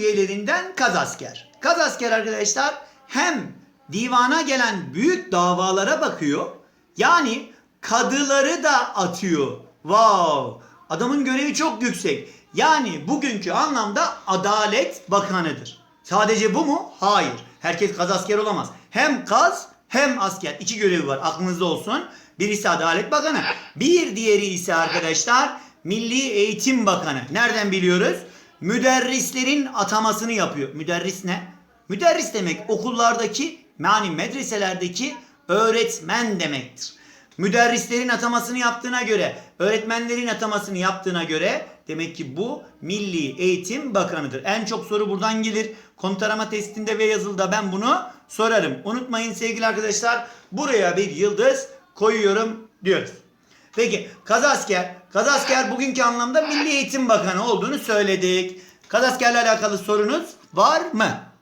üyelerinden kazasker. Kazasker arkadaşlar hem divana gelen büyük davalara bakıyor. Yani kadıları da atıyor. Wow! Adamın görevi çok yüksek. Yani bugünkü anlamda Adalet Bakanı'dır. Sadece bu mu? Hayır. Herkes kazasker olamaz. Hem kaz hem asker. İki görevi var. Aklınızda olsun. Birisi Adalet Bakanı. Bir diğeri ise arkadaşlar Milli Eğitim Bakanı. Nereden biliyoruz? Müderrislerin atamasını yapıyor. Müderris ne? Müderris demek okullardaki yani medreselerdeki öğretmen demektir. Müderrislerin atamasını yaptığına göre, öğretmenlerin atamasını yaptığına göre demek ki bu Milli Eğitim Bakanı'dır. En çok soru buradan gelir. Konut arama testinde ve yazılıda ben bunu sorarım. Unutmayın sevgili arkadaşlar buraya bir yıldız koyuyorum diyoruz. Peki kazasker, kazasker bugünkü anlamda Milli Eğitim Bakanı olduğunu söyledik. Kazaskerle alakalı sorunuz var mı?